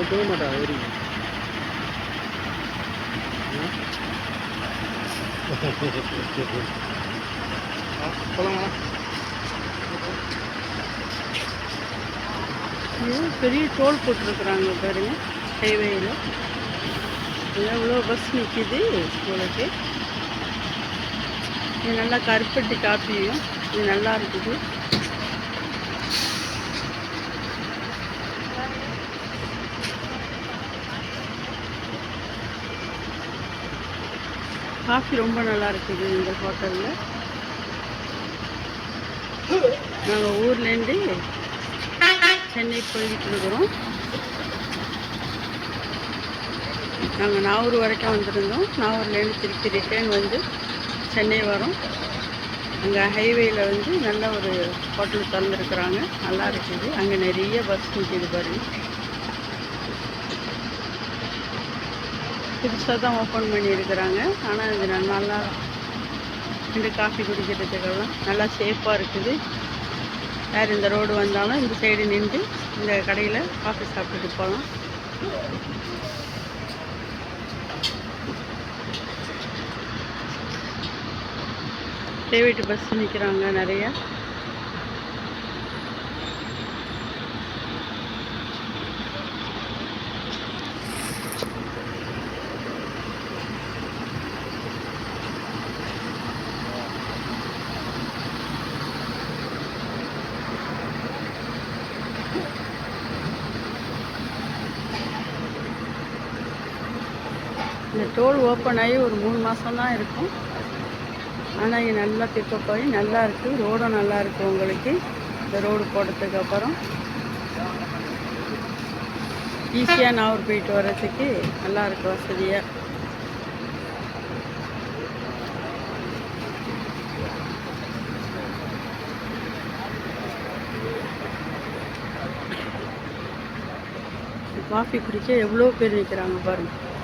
ஓட்டவே மாட்டா ஏறி. போலாமா பெரிய டோல் போட்டிருக்கிறாங்க பாருங்க ஹைவேயில் எவ்வளோ பஸ் நிற்கிது உங்களுக்கு. இது நல்லா கருப்பட்டி காப்பியும் இது நல்லா இருக்குது. காஃபி ரொம்ப நல்லா இருக்குது இந்த ஹோட்டலில். நாங்கள் ஊர்லேருந்து சென்னை போயிட்டு இருக்கிறோம் நாங்கள் நாகூர் வரைக்கும் வந்திருந்தோம். நாகூர்லேருந்து திருப்பி ரிட்டர்ன் வந்து சென்னை வரோம். அங்கே ஹைவேயில் வந்து நல்ல ஒரு ஹோட்டல் திறந்துருக்குறாங்க. நல்லா இருக்குது. அங்கே நிறைய பஸ் நிற்கிது பாருங்க. புதுசாக தான் ஓப்பன் பண்ணியிருக்கிறாங்க. ஆனால் இது நல்லா இந்த காஃபி குடிக்கிறதுக்கெல்லாம் நல்லா சேஃபாக இருக்குது. யார் இந்த ரோடு வந்தாலும் இந்த சைடு நின்று இந்த கடையில் காஃபி சாப்பிட்டுட்டு போகலாம். பிரைவேட் பஸ் நிற்கிறாங்க நிறையா. இந்த டோல் ஓப்பன் ஆகி ஒரு மூணு மாதம் தான் இருக்கும். ஆனால் இங்கே நல்லா பிக்கப் ஆகி நல்லா இருக்குது ரோடும் நல்லா இருக்குது உங்களுக்கு. இந்த ரோடு போட்டதுக்கு அப்புறம். ஈஸியாக நாகூர் போயிட்டு வர்றதுக்கு நல்லா வசதியாக காஃபி குடிக்க எவ்வளோ பேர் நிற்கிறாங்க பாருங்கள்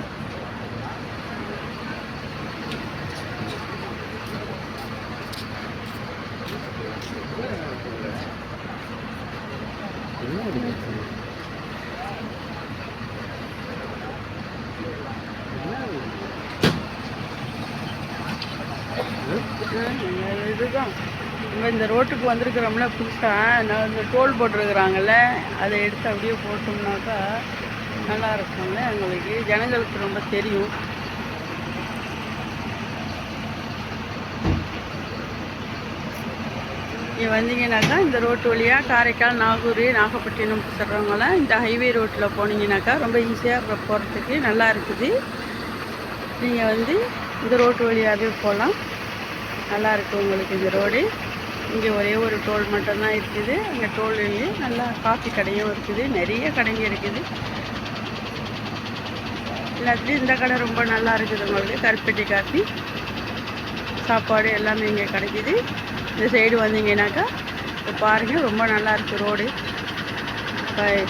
இதுதான். நம்ம இந்த ரோட்டுக்கு வந்திருக்கிறோம்ல புதுசாக நான் இந்த டோல் போட்டிருக்கிறாங்கல்ல அதை எடுத்து அப்படியே போட்டோம்னாக்கா நல்லா இருக்கும்ல எங்களுக்கு. ஜனங்களுக்கு ரொம்ப தெரியும். நீங்கள் வந்தீங்கன்னாக்கா இந்த ரோட்டு வழியாக காரைக்கால் நாகூர் நாகப்பட்டினம் சொல்கிறவங்களாம் இந்த ஹைவே ரோட்டில் போனீங்கன்னாக்கா ரொம்ப ஈஸியாக போகிறதுக்கு நல்லா இருக்குது. நீங்கள் வந்து இந்த ரோட்டு வழியாகவே போகலாம். நல்லா இருக்குது உங்களுக்கு இந்த ரோடு. இங்கே ஒரே ஒரு டோல் மட்டும்தான் இருக்குது. அங்கே டோல்லையே நல்லா காஃபி கடையும் இருக்குது. நிறைய கடைங்க இருக்குது. எல்லாத்துலேயும் இந்த கடை ரொம்ப நல்லா இருக்குது உங்களுக்கு. கருப்பட்டி காஃபி. சாப்பாடு எல்லாமே இங்கே கிடைக்குது. இந்த சைடு வந்தீங்கன்னாக்கா இப்போ பாருங்கள் ரொம்ப நல்லாயிருக்கு ரோடு. பாய்